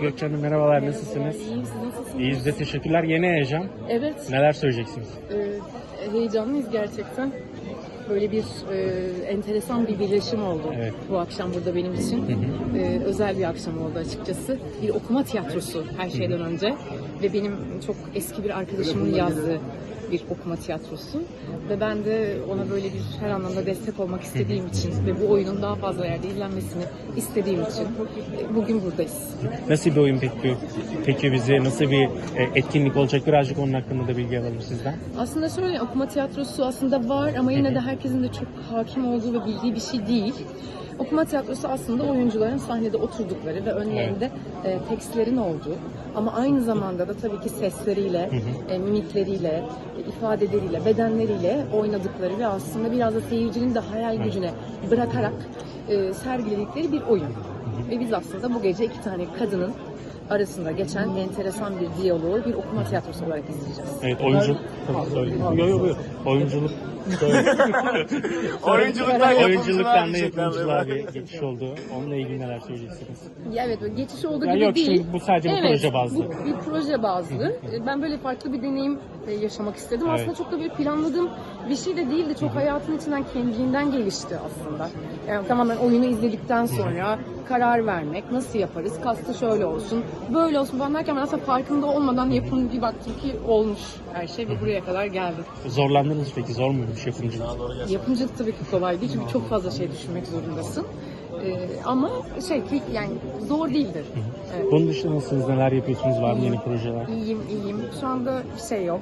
Gökçe Hanım merhabalar nasılsınız? İyiyim, siz nasılsınız? İyiyiz de teşekkürler. Yeni heyecan. Evet, Neler söyleyeceksiniz? e, heyecanlıyız gerçekten. Böyle bir e, enteresan bir birleşim oldu Evet. bu akşam burada benim için. E, özel bir akşam oldu açıkçası. Bir okuma tiyatrosu her şeyden önce. Ve benim çok eski bir arkadaşımın yazdığı bir okuma tiyatrosu. Ve ben de ona böyle bir her anlamda destek olmak istediğim için ve bu oyunun daha fazla yerde izlenmesini istediğim için e, bugün buradayız. Nasıl bir oyun bekliyor? Peki bizi nasıl bir e, etkinlik olacak? Birazcık onun hakkında da bilgi alalım sizden. Aslında şöyle okuma tiyatrosu aslında var ama yine de herkesin de çok hakim olduğu ve bildiği bir şey değil. Okuma tiyatrosu aslında oyuncuların sahnede oturdukları ve önlerinde e, tekstlerin olduğu ama aynı zamanda da tabii ki sesleriyle, e, mimikleriyle, e, ifadeleriyle, bedenleriyle oynadıkları ve aslında biraz da seyircinin de hayal gücüne bırakarak e, sergiledikleri bir oyun. Ve biz aslında bu gece iki tane kadının arasında geçen enteresan bir diyaloğu bir okuma tiyatrosu olarak izleyeceğiz. Evet oyunculuk. Yok yok yok. Oyunculuk. Oyunculuktan Oyunculuktan da yapımcılığa bir geçiş oldu. Onunla ilgili neler söyleyeceksiniz? Ya evet böyle geçiş olduğu Ya gibi yok, değil. şimdi bu sadece bir proje bazlı. Bu bir proje bazlı. Ben böyle farklı bir deneyim e, yaşamak istedim. Evet. Aslında çok da böyle planladığım bir şey de değildi. Çok hayatın içinden kendiliğinden gelişti aslında. Yani tamamen oyunu izledikten sonra karar vermek, nasıl yaparız, kastı şöyle olsun, böyle olsun falan derken ben aslında farkında olmadan yapım bir baktım ki olmuş her şey ve buraya kadar geldi. Zorlandınız peki? Zor muymuş yapımcılık? Yapımcılık tabii ki kolay değil çünkü çok fazla şey düşünmek zorundasın. E, ama şey yani zor değildir. Evet. Bunun dışında nasılsınız? Neler yapıyorsunuz? Var mı yeni projeler? İyiyim, iyiyim. Şu anda bir şey yok.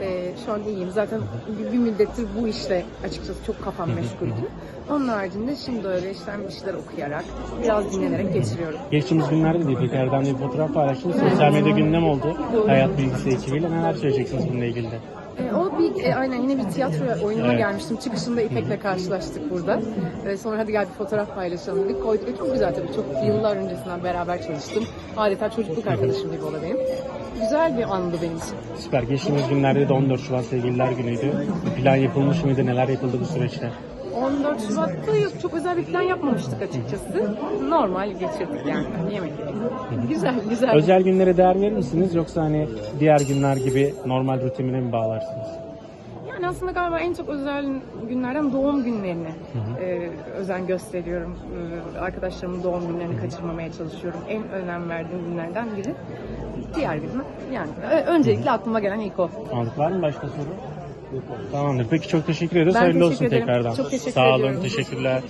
Ee, şu an iyiyim. Zaten bir, bir müddettir bu işle açıkçası çok kafam meşguldü. Onun haricinde şimdi öyle işte bir şeyler okuyarak, biraz dinlenerek geçiriyorum. Geçtiğimiz günlerde de İpek Erdem'le bir fotoğraf paylaştınız. Sosyal medya gündem oldu. Hayat bilgisi ekibiyle neler söyleyeceksiniz bununla ilgili de? Ee, o bir, e, aynen yine bir tiyatro oyununa Evet. gelmiştim. Çıkışında İpek'le karşılaştık burada. Ee, sonra hadi gel bir fotoğraf paylaşalım dedik. Koyduk ve çok güzel tabii. Çok yıllar öncesinden beraber çalıştım. Adeta çocukluk arkadaşım gibi o da benim. Güzel bir andı benim için. Süper. Geçtiğimiz günlerde de 14 Şubat Sevgililer Günü'ydü. Plan yapılmış mıydı? Neler yapıldı bu süreçte? 14 Şubat'ta yok, çok özel bir plan yapmamıştık açıkçası. Normal geçirdik yani yemek yedik. Güzel, güzel. Özel günlere değer verir misiniz? Yoksa hani diğer günler gibi normal rutinine mi bağlarsınız? Yani aslında galiba en çok özel günlerden doğum günlerine e, özen gösteriyorum. E, arkadaşlarımın doğum günlerini kaçırmamaya çalışıyorum. En önem verdiğim günlerden biri. Diğer günler yani ö- öncelikle aklıma gelen ilk o. Anladık. Var mı başka soru? Tamamdır. Peki çok teşekkür ederiz. Ben Hayırlı teşekkür olsun ederim. tekrardan. Çok teşekkür Sağ olun. ediyorum. Teşekkürler.